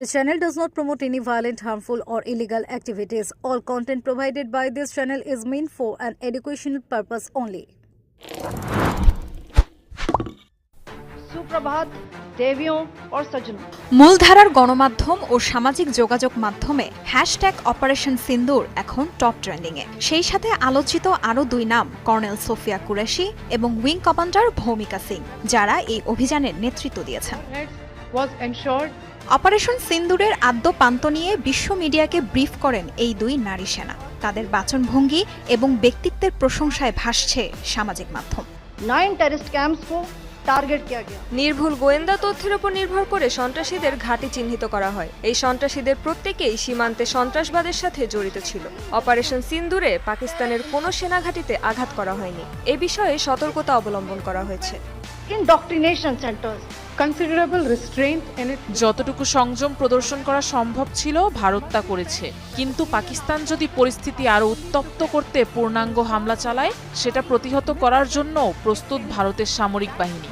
The channel does not promote any violent, harmful, or illegal activities. All content provided by this channel is meant for an educational purpose only. सुप्रभात देवियों और सज्जनों মূলধারার গণমাধ্যম ও সামাজিক যোগাযোগ মাধ্যমে হ্যাশট্যাগ অপারেশন সিন্দুর এখন টপ ট্রেন্ডিংয়ে সেই সাথে আলোচিত আরও দুই নাম কর্নেল সোফিয়া কুরেশি এবং উইং কমান্ডার ভৌমিকা সিং যারা এই অভিযানের নেতৃত্ব দিয়েছেন was ensured. অপারেশন সিন্দুরের আদ্যপান্ত নিয়ে বিশ্ব মিডিয়াকে ব্রিফ করেন এই দুই নারী সেনা। তাদের বাচনভঙ্গি এবং ব্যক্তিত্বের প্রশংসায় ভাসছে সামাজিক মাধ্যম। নাইন টেরিস্ট ক্যাম্পস টার্গেট কিয়া গিয়া নির্ভুল গোয়েন্দা তথ্যের উপর নির্ভর করে সন্ত্রাসীদের ঘাঁটি চিহ্নিত করা হয়। এই সন্ত্রাসীদের প্রত্যেকেই সীমান্তে সন্ত্রাসবাদের সাথে জড়িত ছিল। অপারেশন সিন্দুরে পাকিস্তানের কোনো সেনা ঘাঁটিতে আঘাত করা হয়নি। এ বিষয়ে সতর্কতা অবলম্বন করা হয়েছে। Indoctrination centres considerable restraint in it. যতটুকু সংযম প্রদর্শন করা সম্ভব ছিল ভারত তা করেছে। কিন্তু পাকিস্তান যদি পরিস্থিতি আরও উত্তপ্ত করতে পূর্ণাঙ্গ হামলা চালায় সেটা প্রতিহত করার জন্য প্রস্তুত ভারতের সামরিক বাহিনী।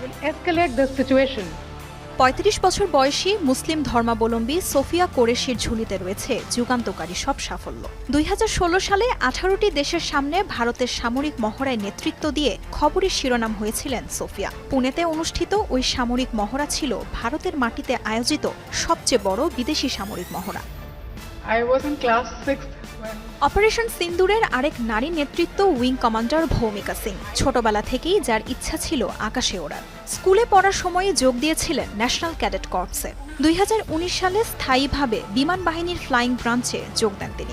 Escalate the situation পঁয়ত্রিশ বছর বয়সী মুসলিম ধর্মাবলম্বী সোফিয়া কোরেশির ঝুলিতে রয়েছে যুগান্তকারী সব সাফল্য। দুই হাজার ষোলো সালে আঠারোটি দেশের সামনে ভারতের সামরিক মহড়ায় নেতৃত্ব দিয়ে খবরের শিরোনাম হয়েছিলেন সোফিয়া। পুনেতে অনুষ্ঠিত ওই সামরিক মহড়া ছিল ভারতের মাটিতে আয়োজিত সবচেয়ে বড় বিদেশি সামরিক মহড়া। I was in class 6th when operation সিন্দুরের আরেক নারী নেতৃত্ব উইং কমান্ডার ভৌমিকা সিং। ছোটবেলা থেকেই যার ইচ্ছা ছিল আকাশে ওড়ার। স্কুলে পড়ার সময়ে যোগ দিয়েছিলেন ন্যাশনাল ক্যাডেট কর্পসে। দুই হাজার উনিশ সালে স্থায়ীভাবে বিমান বাহিনীর ফ্লাইং ব্রাঞ্চে যোগ দেন তিনি।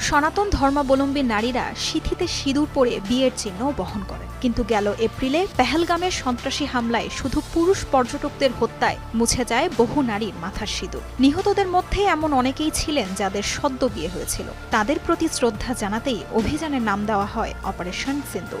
সনাতন ধর্মাবলম্বী নারীরা সিথিতে সিঁদুর পরে বিয়ের চিহ্ন বহন করেন। কিন্তু গেল এপ্রিলে পেহেলগামের সন্ত্রাসী হামলায় শুধু পুরুষ পর্যটকদের হত্যায় মুছে যায় বহু নারীর মাথার সিঁদুর। নিহতদের মধ্যে এমন অনেকেই ছিলেন যাদের সদ্য বিয়ে হয়েছিল। তাদের প্রতি শ্রদ্ধা জানাতেই অভিযানের নাম দেওয়া হয় operation Sindoor